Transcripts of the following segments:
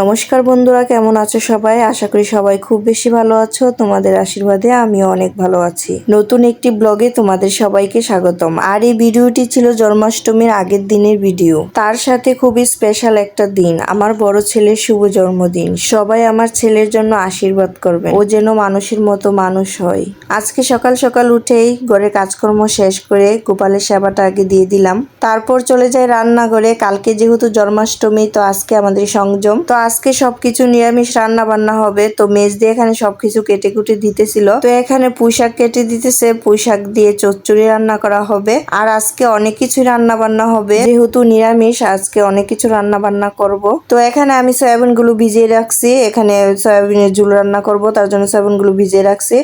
নমস্কার বন্ধুরা, কেমন আছো সবাই? আশা করি সবাই খুব বেশি ভালো আছো। তোমাদের আশীর্বাদে আমিও অনেক ভালো আছি। নতুন একটি ব্লগে তোমাদের সবাইকে স্বাগতম। আর এই ভিডিওটি ছিল জন্মাষ্টমীর আগের দিনের ভিডিও। তার সাথে খুবই স্পেশাল একটা দিন, আমার বড় ছেলের শুভ জন্মদিন। সবাই আমার ছেলের জন্য আশীর্বাদ করবে ও যেন মানুষের মতো মানুষ হয়। আজকে সকাল সকাল উঠেই ঘরের কাজকর্ম শেষ করে গোপালের সেবাটা আগে দিয়ে দিলাম। তারপর চলে যাই রান্নাঘরে। কালকে যেহেতু জন্মাষ্টমী, তো আজকে আমাদের সংযম। তো আজকে সবকিছু নিরামিষ রান্না বান্না হবে। তো মেজ দিয়ে এখানে সবকিছু কেটে কুটে দিতেছিল। তো এখানে পুঁইশাক কেটে দিতেছে। পুঁইশাক দিয়ে চচ্চড়ি রান্না করা হবে। আর আজকে অনেক কিছু রান্না বান্না হবে। যেহেতু নিরামিষ, আজকে অনেক কিছু রান্না বান্না করব। তো এখানে আমি সয়াবিনগুলো ভিজিয়ে রাখছি। এখানে সয়াবিনের ঝুল রান্না করব। তার জন্য সয়াবিনগুলো ভিজিয়ে রাখছি।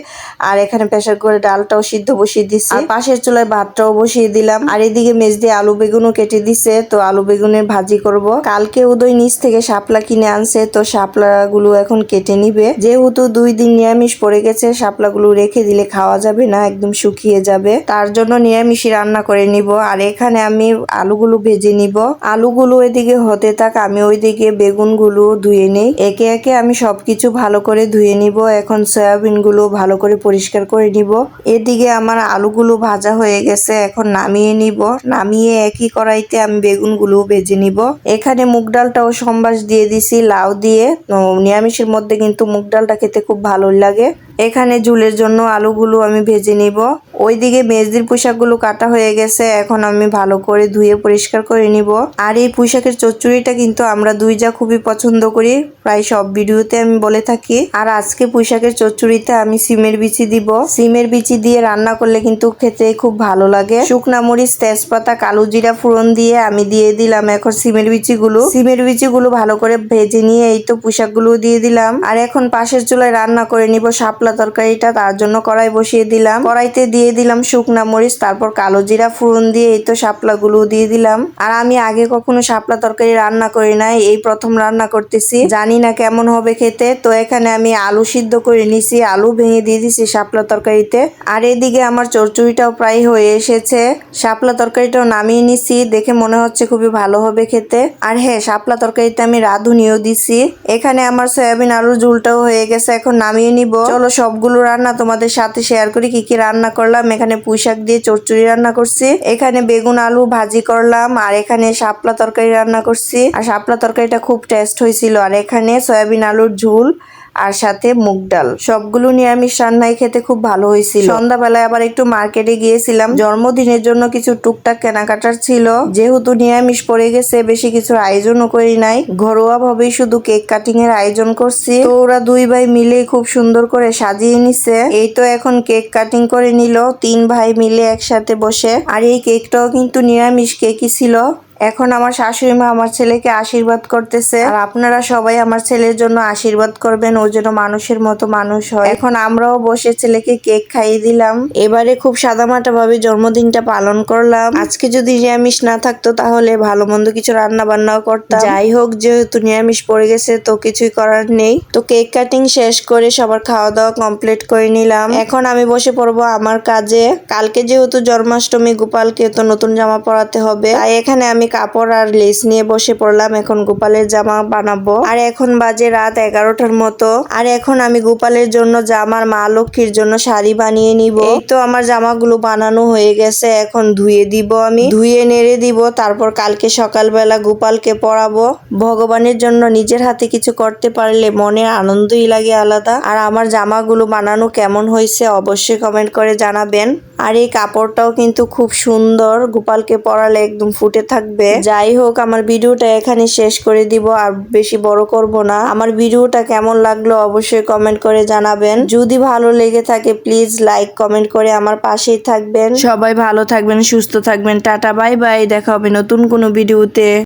আর এখানে প্রেসার করে ডালটাও সিদ্ধ বসিয়ে দিছি। আর পাশের চুলায় ভাতটাও বসিয়ে দিলাম। আর এদিকে মেজ দিয়ে আলু বেগুনও কেটে দিছে। তো আলু বেগুনের ভাজি করব। কালকে উদয় নিচ থেকে শাপলা কিনে আনছে, তো শাপলা গুলো এখন কেটে নিবে। যেহেতু দুই দিন নিরামিষ পড়ে গেছে শাপলা গুলো রেখে দিলে খাওয়া যাবে না, একদম শুকিয়ে যাবে। তার জন্য নিরামিষই রান্না করে নিব। আর এখানে আমি আলুগুলো ভেজে নিব। আলুগুলো এদিকে হতে থাক, আমি ওইদিকে বেগুনগুলো ধুয়ে নেই। একে একে আমি সবকিছু ভালো করে ধুয়ে নিব। এখন সয়াবিনগুলো ভালো করে পরিষ্কার করে নিব। এদিকে আমার আলুগুলো ভাজা হয়ে গেছে, এখন নামিয়ে নিব। নামিয়ে একই কড়াইতে আমি বেগুনগুলো ভেজে নিব। এখানে মুগ ডালটাও সম্বাস দিয়ে দিছি। লাউ দিয়ে। নিরামিষের মধ্যে কিন্তু মুগ ডালটা খেতে খুব ভালো লাগে। এখানে ঝুলের জন্য আলুগুলো আমি ভেজে নিব। ওইদিকে মেজদির পোশাকগুলো কাটা হয়ে গেছে, এখন আমি ভালো করে ধুয়ে পরিষ্কার করে নিব। আর এই পোশাকের চচ্চড়িটা কিন্তু আমরা দুই যা খুবই পছন্দ করি, প্রায় সব ভিডিওতে আমি বলে থাকি। আর আজকে পোশাকের চচ্চড়িতে আমি সিমের বিচি দিব। সিমের বিচি দিয়ে রান্না করলে কিন্তু খেতে খুব ভালো লাগে। শুকনা মরিচ, তেজপাতা, কালো জিরা ফোড়ন দিয়ে আমি দিয়ে দিলাম এখন সিমের বিচিগুলো। সিমের বিচিগুলো ভালো করে ভেজে নিয়ে এই তো পোশাকগুলো দিয়ে দিলাম। আর এখন পাশের চুলায় রান্না করে নিব শাপলা তরকারিটা তার জন্য কড়াই বসিয়ে দিলাম। কড়াইতে দিয়ে দিলাম শুকনা মরিচ, তারপর কালো জিরা ফোড়ন দিয়ে এই তো শাপলাগুলো দিয়ে দিলাম। আর আমি আগে কখনো শাপলা তরকারি রান্না করি নাই, এই প্রথম রান্না করতেছি। জানি না কেমন হবে খেতে, তো এখানে আমি আলু সিদ্ধ করে নিছি, আলু ভেঙে দিয়ে দিছি শাপলা তরকারিতে। আর এদিকে আমার চচ্চড়িটাও প্রায় হয়ে এসেছে। শাপলা তরকারিটাও নামিয়ে নিছি, দেখে মনে হচ্ছে খুবই ভালো হবে খেতে। আর হ্যাঁ শাপলা তরকারিতে আমি রাঁধুনিও দিছি। এখানে আমার সয়াবিন আলুর ঝুলটাও হয়ে গেছে, এখন নামিয়ে নিব। চলো সবগুলো রান্না তোমাদের সাথে শেয়ার করি, কি কি রান্না করলাম। এখানে পুঁইশাক দিয়ে চচ্চড়ি রান্না করছি। এখানে বেগুন, আলু ভাজি করলাম, আর এখানে শাপলা তরকারি রান্না করছি। আর শাপলা তরকারিটা খুব টেস্ট হয়েছিল। আর এখানে সয়াবিন, আলুর ঝুল। আর সাথে মুগ ডাল। সবগুলো নিরামিষ রান্নাই খেতে খুব ভালো হয়েছিল। সন্ধ্যাবেলায় আবার একটু মার্কেটে গিয়েছিলাম। জন্মদিনের জন্য কিছু টুকটাক কেনাকাটার ছিল। যেহেতু নিরামিষ পড়ে গেছে, বেশি কিছু আয়োজনও করি নাই। ঘরোয়া ভাবেই শুধু কেক কাটিং এর আয়োজন করছি। তো ওরা দুই ভাই মিলে খুব সুন্দর করে সাজিয়ে নিছে। এই তো এখন কেক কাটিং করে নিল। তিন ভাই মিলে একসাথে বসে। আর এই কেকটাও কিন্তু নিরামিষ কেকই ছিল। এখন আমার শাশুড়ি মা আমার ছেলেকে আশীর্বাদ করতেছে। আর আপনারা সবাই আমার ছেলের জন্য আশীর্বাদ করবেন, ও যেন মানুষের মতো মানুষ হয়। এখন আমরাও বসে ছেলেকে কেক খাইয়ে দিলাম। এবারে খুব সাদামাটা ভাবে জন্মদিনটা পালন করলাম। আজকে যদি নিরামিষ না থাকতো তাহলে ভালো মন্দ কিছু রান্না বান্নাও করতাম। যাই হোক, যেহেতু নিরামিষ পড়ে গেছে তো কিছুই করার নেই। তো কেক কাটিং শেষ করে সবার খাওয়া দাওয়া কমপ্লিট করে নিলাম। এখন আমি বসে পড়ব আমার কাজে। কালকে যেহেতু জন্মাষ্টমী, গোপালকে তো নতুন জামা পরাতে হবে। তাই এখানে আমি কাপড় আর লেস নিয়ে বসে পড়লাম। এখন গোপালের জামা বানাবো। আর এখন বাজে রাত এগারোটার মতো। আর এখন আমি গোপালের জন্য জামার মা লক্ষ্মীর জন্য শাড়ি বানিয়ে নিব। এই তো আমার জামাগুলো বানানো হয়ে গেছে। এখন ধুয়ে দিব আমি। ধুয়ে নেড়ে দিব। তারপর কালকে সকালবেলা গোপালকে পরাবো ভগবানের জন্য নিজের হাতে কিছু করতে পারলে মনে আনন্দই লাগে আলাদা। আর আমার জামাগুলো বানানো কেমন হয়েছে অবশ্যই কমেন্ট করে জানাবেন। আর এই কাপড়টাও কিন্তু খুব সুন্দর। গোপালকে পরালে একদম ফুটে থাকবে। যাই হোক, আমার ভিডিওটা এখানে শেষ করে দিব, আর বেশি বড় করব না। আমার ভিডিওটা কেমন লাগল অবশ্যই কমেন্ট করে জানাবেন। যদি ভালো লেগে থাকে প্লিজ লাইক কমেন্ট করে আমার পাশেই থাকবেন। সবাই ভালো থাকবেন, সুস্থ থাকবেন। টাটা বাই বাই দেখা হবে নতুন কোনো ভিডিওতে।